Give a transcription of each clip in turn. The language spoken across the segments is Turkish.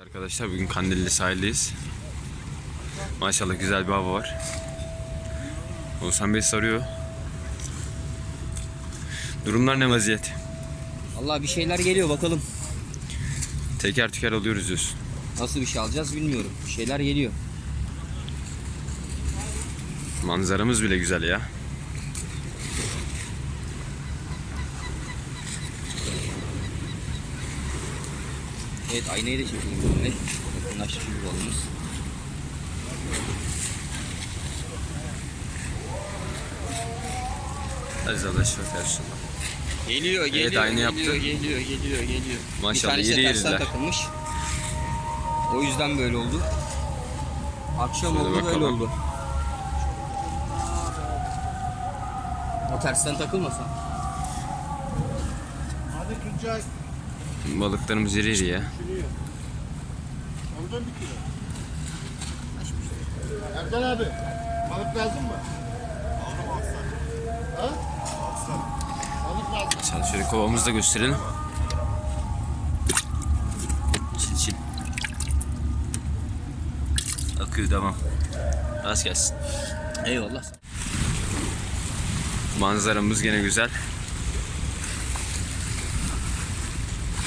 Arkadaşlar bugün Kandilli sahildeyiz. Maşallah güzel bir hava var. Oğuzhan Bey sarıyor. Durumlar ne vaziyet? Allah bir şeyler geliyor bakalım. Teker tüker alıyoruz diyorsun. Nasıl bir şey alacağız bilmiyorum. Bir şeyler geliyor. Manzaramız bile güzel ya. Evet aynayı da çekelim böyle. Yakınlaştı şu balımız. Aziz Allah şifa versin. Geliyor geliyor. aynı geliyor, yaptı. Geliyor geliyor geliyor. Maşallah, bir tanesi iri tersten iriler. takılmış. O yüzden böyle oldu. Akşam Şöyle oldu böyle bakalım. oldu. O tersten takılmasa. Hadi Tuncay. Balıklarımız iri iri ya. Oradan bir kilo. Erdal abi. Balık lazım mı? Ha? Balık lazım. Maşallah şöyle kovamızı da gösterelim. Çil çil. Akıyor devam. Rast gelsin. Eyvallah. Manzaramız gene güzel.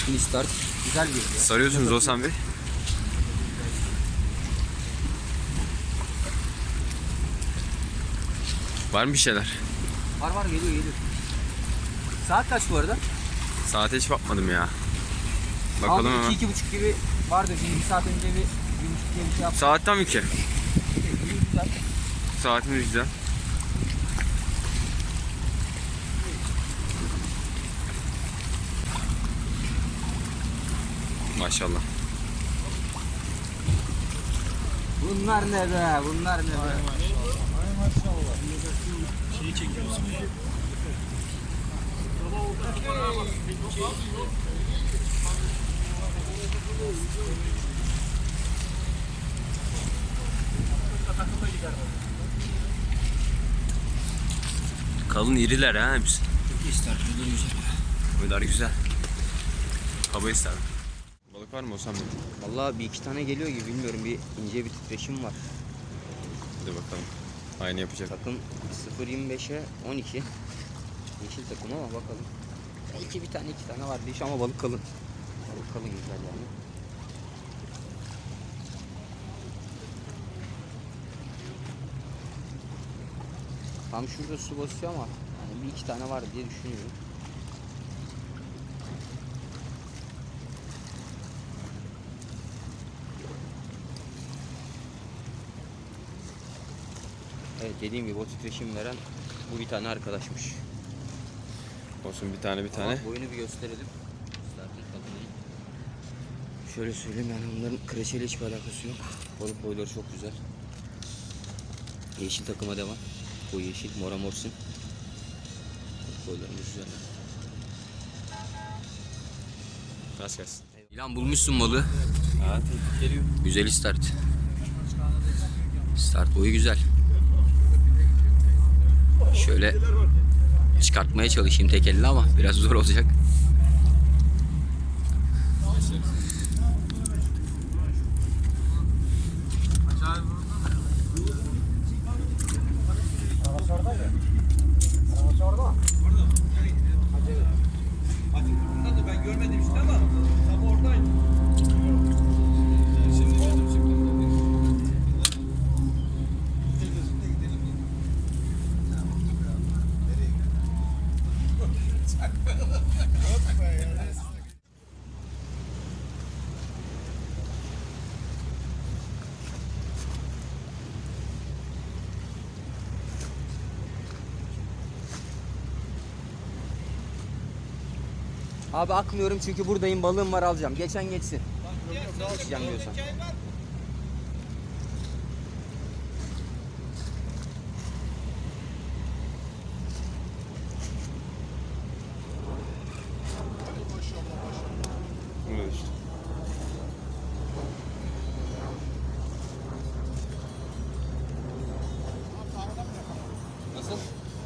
Şimdi start. Güzel bir ya. Sarıyorsunuz Oğuzhan Bey. Var mı bir şeyler? Var var geliyor geliyor. Saat kaç bu arada? Saate hiç bakmadım ya. Bakalım Aldım ama. iki, iki buçuk gibi vardı. Şimdi bir saat önce bir, bir buçuk diye bir şey yaptım. Saatten mi ki? Saatimiz güzel. Maşallah. Bunlar ne be? Bunlar ne be? Kalın iriler ha hepsi. Çok iyi start. Güzel. Boylar güzel. Kaba ister. Balık var mı Oğuzhan Bey? Vallahi bir iki tane geliyor gibi bilmiyorum. Bir ince bir titreşim var. Hadi bakalım. Aynı yapacak. Takım 0.25'e 12. Yeşil takım ama bakalım. Belki bir tane iki tane var diye ama balık kalın. Balık kalın güzel yani. Tam şurada su basıyor ama yani bir iki tane var diye düşünüyorum. Dediğim gibi o titreşim veren bu bir tane arkadaşmış. Olsun bir tane bir tane. Ama boyunu bir gösterelim. Şöyle söyleyeyim yani bunların kreşeyle hiçbir alakası yok. Balık boyları çok güzel. Yeşil takıma devam. Bu yeşil mora morsin. Balık boylarımız güzel. Rast gelsin. İlan bulmuşsun balığı. Ha, geliyor. Güzel start. Start boyu güzel. Şöyle çıkartmaya çalışayım tek elle ama biraz zor olacak. Abi akmıyorum çünkü buradayım balığım var alacağım. Geçen geçsin. Geçeceğim diyorsan.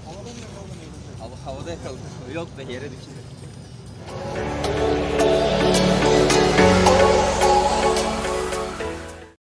Havada mı yakalanıyor? Havada yakalanıyor. Yok be yere düştü.